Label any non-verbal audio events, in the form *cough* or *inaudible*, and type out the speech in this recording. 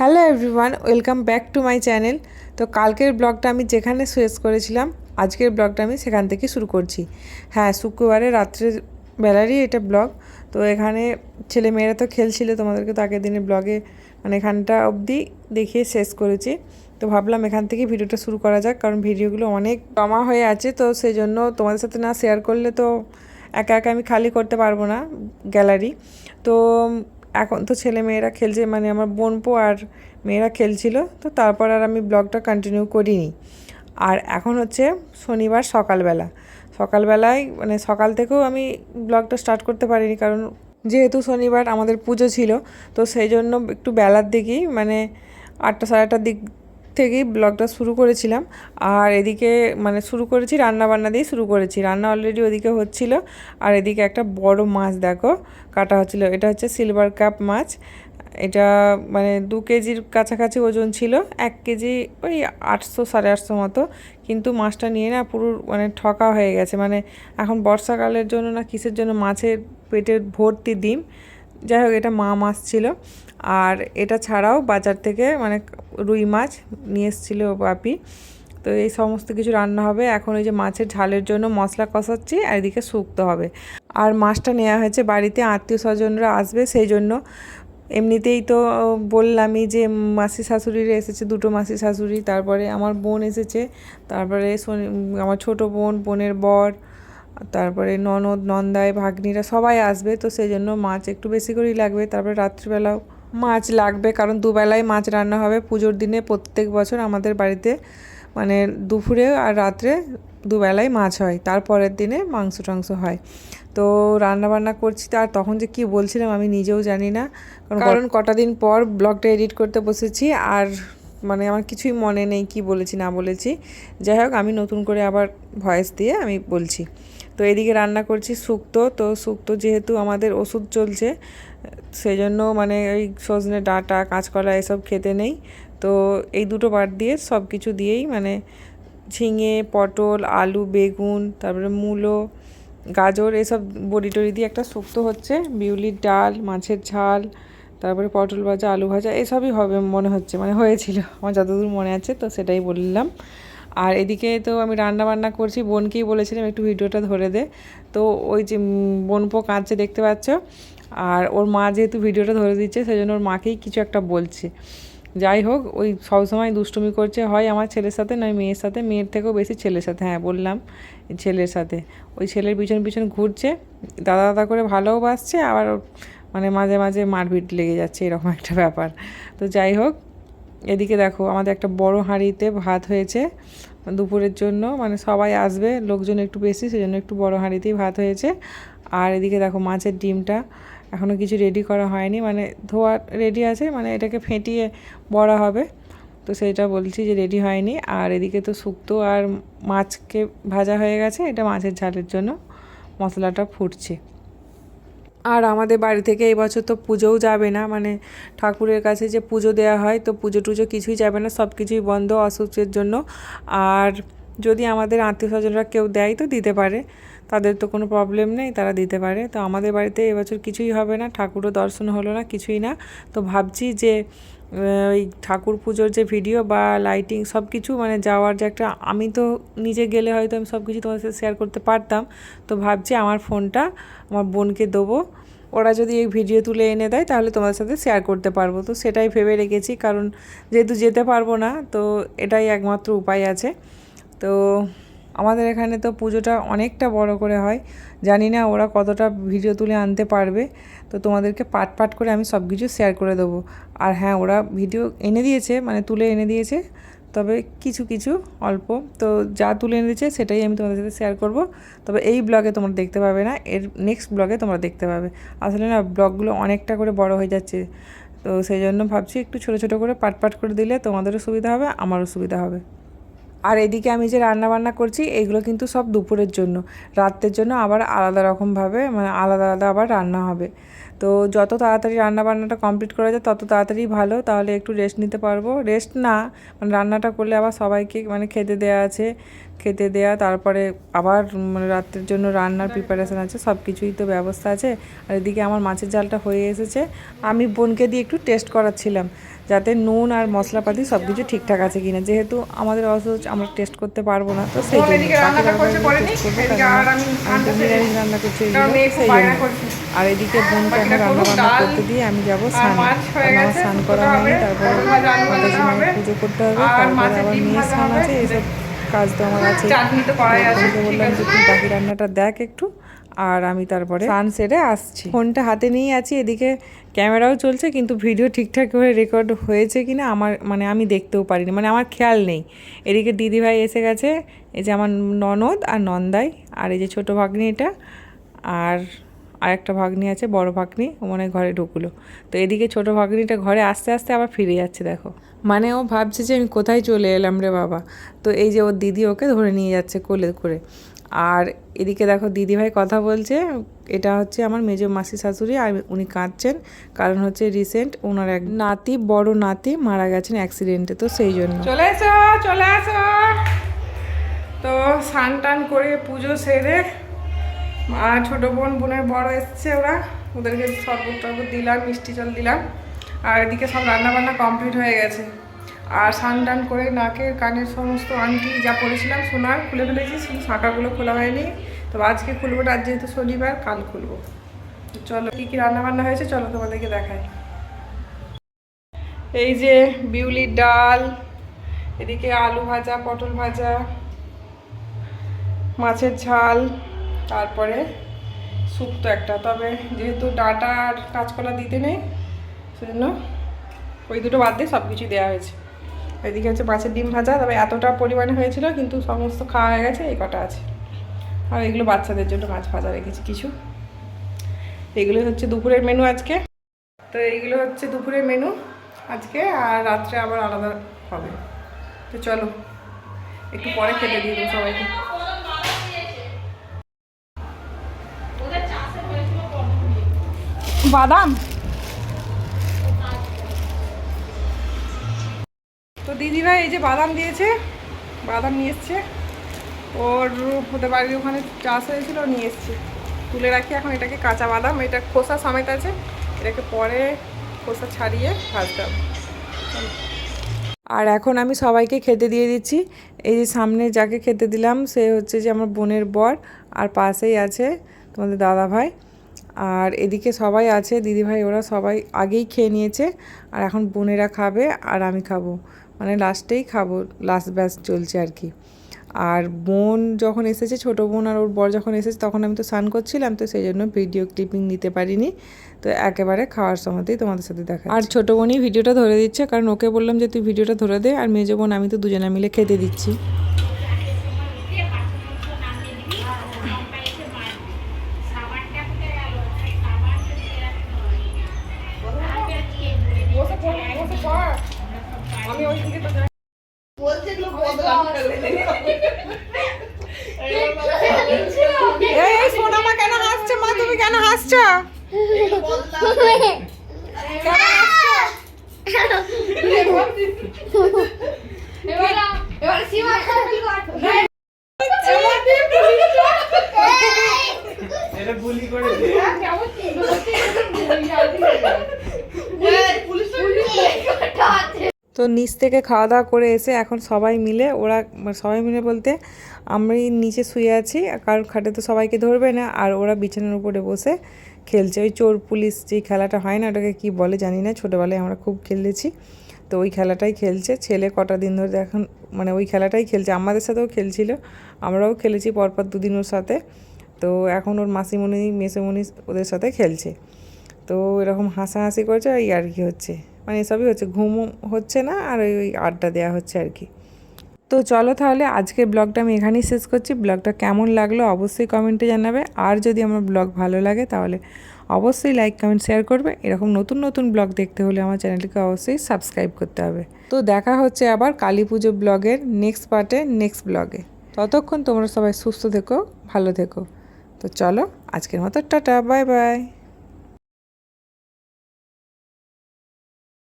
Hello everyone welcome back to my channel তো কালকের ব্লগটা আমি যেখানে শেষ করেছিলাম, আজকের ব্লগটা আমি সেখান থেকে শুরু করছি। হ্যাঁ শুক্রবারে রাত্রের বেলারই এটা ব্লগ। তো এখানে ছেলে মেয়েরা তো খেলছিল, তোমাদেরকে তো আগের দিনের ব্লগে মানে এখানটা অবধি দেখিয়ে শেষ করেছি। তো ভাবলাম এখান থেকে ভিডিওটা শুরু করা যাক, কারণ ভিডিওগুলো অনেক জমা হয়ে আছে। তো সেই জন্য তোমাদের সাথে না শেয়ার করলে তো একা একা আমি খালি করতে পারব না গ্যালারি তো এখন তো ছেলে মেয়েরা খেলছে মানে আমার বোনপো আর মেয়েরা খেলছিল, তো তারপর আর আমি ব্লগটা কন্টিনিউ করিনি। আর এখন হচ্ছে শনিবার সকালবেলা। সকালবেলায় মানে সকাল থেকেও আমি ব্লগটা স্টার্ট করতে পারিনি, কারণ যেহেতু শনিবার আমাদের পুজো ছিল, তো সেই জন্য একটু বেলার দিকেই মানে আটটা সাড়ে আটটার দিক থেকেই ব্লগটা শুরু করেছিলাম। আর এদিকে মানে শুরু করেছি রান্না বান্না দিয়ে শুরু করেছি। রান্না অলরেডি ওদিকে হচ্ছিল। আর এদিকে একটা বড় মাছ দেখো, কাটা হচ্ছিল। এটা হচ্ছে সিলভার কাপ মাছ। এটা মানে দু কেজির কাছাকাছি ওজন ছিল, এক কেজি ওই আটশো, সাড়ে আটশো মতো। কিন্তু মাছটা নিয়ে না পুরো মানে ঠকা হয়ে গেছে। মানে এখন বর্ষাকালের জন্য না কিসের জন্য মাছের পেটের ভর্তি ডিম। যাই হোক, এটা মা মাছ ছিল। আর এটা ছাড়াও বাজার থেকে মানে রুই মাছ নিয়ে এসেছিল বাপি। তো এই সমস্ত কিছু রান্না হবে। এখন ওই যে মাছের ঝালের জন্য মশলা কষাচ্ছি, আর এদিকে শুকতে হবে। আর মাছটা নেওয়া হয়েছে, বাড়িতে আত্মীয় স্বজনরা আসবে, সেই জন্য। এমনিতেই তো বললামই যে মাসি শাশুড়িরা এসেছে, দুটো মাসি শাশুড়ি, তারপরে আমার বোন এসেছে, তারপরে আমার ছোট বোন, বোনের বর তারপরে ননদ নন্দায় ভাগ্নিরা সবাই আসবে তো সেই জন্য মাছ একটু বেশি করেই লাগবে। তারপরে রাত্রিবেলাও মাছ লাগবে কারণ দুবেলায় মাছ রান্না হবে পুজোর দিনে প্রত্যেক বছর আমাদের বাড়িতে। মানে দুপুরে আর রাত্রে দুবেলায় মাছ হয় তারপরের দিনে মাংস টাংস হয়। তো রান্না বান্না করছি আর তখন যে কি বলছিলাম আমি নিজেও জানি না কারণ কটা দিন পর ব্লগটা এডিট করতে বসেছি আর মানে আমার কিছুই মনে নেই কি বলেছি না বলেছি। যাই হোক আমি নতুন করে আবার ভয়েস দিয়ে আমি বলছি। তো এদিকে রান্না করছি শুক্তো। তো শুক্তো যেহেতু আমাদের ওষুধ চলছে সেই জন্য মানে ওই সজনে ডাঁটা, কাঁচকলা এসব খেতে নেই। তো এই দুটো বাদ দিয়ে সব কিছু দিয়েই মানে ঝিঙে, পটল, আলু, বেগুন, তারপরে মূলো, গাজর এসব বড়ি টড়ি দিয়ে একটা শুক্তো হচ্ছে। বিউলির ডাল, মাছের ঝাল, তারপরে পটল ভাজা, আলু ভাজা, এসবই হবে মনে হচ্ছে মানে হয়েছিল। আমার যতদূর মনে আছে তো সেটাই বললাম। আর এদিকে তো আমি রান্না বান্না করছি, বোনকেই বলেছিলাম একটু ভিডিওটা ধরে দে। তো ওই যে বোনপো কাঁদছে দেখতে পাচ্ছ? আর ওর মা যেহেতু ভিডিওটা ধরে দিচ্ছে সেই জন্য ওর মাকেই কিছু একটা বলছে। যাই হোক, ওই সবসময় দুষ্টুমি করছে, হয় আমার ছেলের সাথে, নয় মেয়ের সাথে, মেয়ের থেকেও বেশি ছেলের সাথে হ্যাঁ বললাম ছেলের সাথে। ওই ছেলের পিছন পিছন ঘুরছে, দাদা দাদা করে ভালোও বাসছে, আবার মানে মাঝে মাঝে মারপিট লেগে যাচ্ছে, এরকম একটা ব্যাপার। তো যাই হোক এদিকে দেখো, আমাদের একটা বড় হাঁড়িতে ভাত হয়েছে। দুপুরের জন্য মানে সবাই আসবে, লোকজন একটু বেশি, সেজন্য একটু বড় হাঁড়িতেই ভাত হয়েছে। আর এদিকে দেখো, মাছের ডিমটা এখনও কিছু রেডি করা হয়নি মানে ধোয়া রেডি আছে মানে এটাকে ফেটিয়ে বড়া হবে। তো সেটা বলছি যে রেডি হয়নি। আর এদিকে তো শুক্তো আর মাছকে ভাজা হয়ে গেছে, এটা মাছের ঝালের জন্য। মশলাটা ফুটছে। আর আমাদের বাড়ি থেকে এবছর তো পুজোও যাবে না মানে ঠাকুরের কাছে যে পুজো দেওয়া হয় তো পুজো টুজো কিছুই যাবে না, সব কিছুই বন্ধ অসুস্থের জন্য। আর যদি আমাদের আত্মীয় স্বজনরা কেউ দেয় তো দিতে পারে, তাদের তো কোনো প্রবলেম নেই, তারা দিতে পারে। তো আমাদের বাড়িতে এবছর কিছুই হবে না, ঠাকুরও দর্শন হলো না, কিছুই না। তো ভাবছি যে ওই ঠাকুর পুজোর যে ভিডিও বা লাইটিং সব কিছু মানে যাওয়ার যে একটা, আমি তো নিজে গেলে হয়তো আমি সব কিছু তোমার সাথে শেয়ার করতে পারতাম। তো ভাবছি আমার ফোনটা আমার বোনকে দেবো ওরা যদি এই ভিডিও তুলে এনে দেয়, তাহলে তোমাদের সাথে শেয়ার করতে পারব। তো সেটাই ভেবে রেখেছি, কারণ যেহেতু যেতে পারব না, তো এটাই একমাত্র উপায় আছে। তো আমাদের এখানে তো পুজোটা অনেকটা বড় করে হয়। জানি না ওরা কতটা ভিডিও তুলে আনতে পারবে। তো তোমাদেরকে পাট পাট করে আমি সব কিছু শেয়ার করে দেবো। আর হ্যাঁ ওরা ভিডিও এনে দিয়েছে মানে তুলে এনে দিয়েছে। তবে কিছু কিছু অল্প। তো যা তুলে এনে দিয়েছে সেটাই আমি তোমাদের সাথে শেয়ার করব। তবে এই ব্লগে তোমরা দেখতে পাবে না, এর নেক্সট ব্লগে তোমরা দেখতে পাবে। আসলে না ব্লগগুলো অনেকটা করে বড় হয়ে যাচ্ছে। তো সেই জন্য ভাবছি একটু ছোটো ছোটো করে পাট পাট করে দিলে তোমাদেরও সুবিধা হবে, আমারও সুবিধা হবে। আর এদিকে আমি যে রান্না বান্না করছি, এগুলো কিন্তু সব দুপুরের জন্য। রাত্রের জন্য আবার আলাদা রকমভাবে মানে আলাদা আলাদা আবার রান্না হবে। তো যত তাড়াতাড়ি রান্না বান্নাটা কমপ্লিট করা যায়, তত তাড়াতাড়ি ভালো। তাহলে একটু রেস্ট নিতে পারব। রেস্ট না মানে রান্নাটা করলে আবার সবাইকে মানে খেতে দেওয়া আছে। খেতে দেয়া, তারপরে আবার মানে রাত্রের জন্য রান্নার প্রিপারেশান আছে সব কিছুই তো ব্যবস্থা আছে। আর এদিকে আমার মাছের জালটা হয়ে এসেছে। আমি বোনকে দিয়ে একটু টেস্ট করাচ্ছিলাম। যাতে নুন আর মশলাপাতি সব কিছু ঠিকঠাক আছে কিনা। যেহেতু আমাদের অসহজ আমরা টেস্ট করতে পারব না তো সেই জন্য আমি আমি নিরামিষ রান্না করছি মেয়ে সেই জন্য। আর এদিকে বোনকে বাকিটা রান্না বান্না করতে দিয়ে আমি যাব স্নান। আমার স্নান করা হয়নি তারপরে পুজো করতে হবে তারপরে আবার মেয়ের স্নান আছে এইসব কাজ তো আমার আছে। বললাম। যে তুই বাকি রান্নাটা দেখ একটু। আর আমি তারপরে স্নান সেরে আসছি। ফোনটা হাতে নিয়ে আছি এদিকে ক্যামেরাও চলছে কিন্তু ভিডিও ঠিকঠাক করে রেকর্ড হয়েছে কি না আমার মানে আমি দেখতেও পারিনি মানে আমার খেয়াল নেই। এদিকে দিদিভাই এসে গেছে এই যে আমার ননদ আর নন্দাই আর এই যে ছোটো ভাগ্নি এটা আর আরেকটা ভাগ্নি আছে বড় ভাগ্নি ও মনে হয় ঘরে ঢুকলো। তো এদিকে ছোটো ভাগ্নিটা ঘরে আস্তে আস্তে আবার ফিরে যাচ্ছে দেখো। মানে ও ভাবছে যে আমি কোথায় চলে এলাম রে বাবা। তো এই যে ওর দিদি ওকে ধরে নিয়ে যাচ্ছে কোলে করে। আর এদিকে দেখো দিদিভাই কথা বলছে, এটা হচ্ছে আমার মেজো মাসি শাশুড়ি আর উনি কাঁদছেন, কারণ হচ্ছে রিসেন্ট ওনার এক নাতি, বড় নাতি মারা গেছেন অ্যাক্সিডেন্টে তো সেই জন্য। চলে এসো, চলে আসো তো স্নান টান করে পুজো সেরে আর ছোট বোন, বোনের বড় এসছে ওরা, ওদেরকে শরবত টরবত দিলাম, মিষ্টি জল দিলাম, আর এদিকে সব রান্না বান্না কমপ্লিট হয়ে গেছে। আর টান করে নাকের কানের সমস্ত আংটি যা পরেছিলাম সোনার, খুলে ফেলেছি, শুধু শাঁখাগুলো খোলা হয়নি। তো আজকে খুলবো না, আজ যেহেতু শনিবার, কাল খুলবো। চলো, কী কী রান্না বান্না হয়েছে চলো তোমাদেরকে দেখাই। এই যে বিউলির ডাল, এদিকে আলু ভাজা, পটল ভাজা, মাছের ঝাল, তারপরে শুক্তো একটা। তবে যেহেতু ডাটা আর কাঁচকলা দিতে নেই, সেজন্য ওই দুটো বাদ দিয়ে সব কিছু দেওয়া হয়েছে। এদিকে হচ্ছে মাছের ডিম ভাজা, তবে এতটা পরিমাণে হয়েছিল, কিন্তু সমস্ত খাওয়া হয়ে গেছে, এই কটা আছে। আর এগুলো বাচ্চাদের জন্য মাছ ভাজা রেখেছি কিছু। এগুলো হচ্ছে দুপুরের মেনু আজকে। তো এইগুলো হচ্ছে দুপুরের মেনু আজকে, আর রাত্রে আবার আলাদা হবে। তো চলো, একটু পরে খেতে দিয়ে দেবো সবাইকে। বাদাম? তো দিদিভাই এই যে বাদাম দিয়েছে, বাদাম নিয়ে এসছে। ওর ওদের বাড়ির ওখানে চাষ হয়েছিল, নিয়ে এসছে। তুলে রাখি এখন এটাকে কাঁচা বাদাম, এটা খোসা সমেত আছে। এটাকে পরে খোসা ছাড়িয়ে ভাজতে হবে। আর এখন আমি সবাইকে খেতে দিয়ে দিচ্ছি। এই যে সামনে যাকে খেতে দিলাম, সে হচ্ছে যে আমার বোনের বর আর পাশেই আছে তোমাদের দাদা ভাই আর এদিকে সবাই আছে, দিদিভাই ওরা সবাই আগেই খেয়ে নিয়েছে। আর এখন বোনেরা খাবে আর আমি খাব। মানে লাস্টেই খাব লাস্ট ব্যাচ চলছে আর কি। আর বোন যখন এসেছে, ছোটো বোন আর ওর বর যখন এসেছে, তখন আমি তো স্নান করছিলাম, তো সেই জন্য ভিডিও ক্লিপিং নিতে পারিনি। তো একেবারে খাওয়ার সময়তেই তোমাদের সাথে দেখা আর ছোটো বোনই ভিডিওটা ধরে দিচ্ছে, কারণ ওকে বললাম যে, তুই ভিডিওটা ধরে দে, আর মেজো বোন, আমি তো দুজনে মিলে খেতে দিচ্ছি। আমি ওই দিকে তো যাই। এই, এই, সোনামা কেন হাসছে? মা তুমি কেন হাসছো? কেন হাসছো? *laughs* এবার সীমা কমপ্লিট কর এটা বুলি করে দে তো নিচ থেকে খাওয়া দাওয়া করে এসে এখন সবাই মিলে ওরা মানে সবাই মিলে বলতে আমি নিচে শুয়ে আছি, কারণ খাটে তো সবাইকে ধরবে না, আর ওরা বিছানার উপরে বসে খেলছে। ওই চোর পুলিশ যে খেলাটা হয় না, ওটাকে কি বলে জানি না, ছোটোবেলায় আমরা খুব খেলেছি। তো ওই খেলাটাই খেলছে। ছেলে কটা দিন ধরে এখন মানে ওই খেলাটাই খেলছে। আমাদের সাথেও খেলছিল, আমরাও খেলেছি পরপর দুদিন ওর সাথে। তো এখন ওর মাসিমণি, মেসোমণি ওদের সাথে খেলছে। তো এরকম হাসাহাসি করছে আর কি হচ্ছে। মানে এসবই হচ্ছে ঘুম হচ্ছে না আর ওই আড্ডা দেওয়া হচ্ছে আর কি। তো চলো তাহলে আজকের ব্লগটা আমি এখানেই শেষ করছি। ব্লগটা কেমন লাগল অবশ্যই কমেন্টে জানাবে। আর যদি আমার ব্লগ ভালো লাগে তাহলে অবশ্যই লাইক, কমেন্ট, শেয়ার করবে। এরকম নতুন নতুন ব্লগ দেখতে হলে আমার চ্যানেলটিকে অবশ্যই সাবস্ক্রাইব করতে হবে। তো দেখা হচ্ছে আবার কালী পুজো ব্লগের নেক্সট পার্টে নেক্সট ব্লগে ততক্ষণ তোমরা সবাই সুস্থ থেকো, ভালো থেকো। তো চলো আজকের মতো টাটা বাই বাই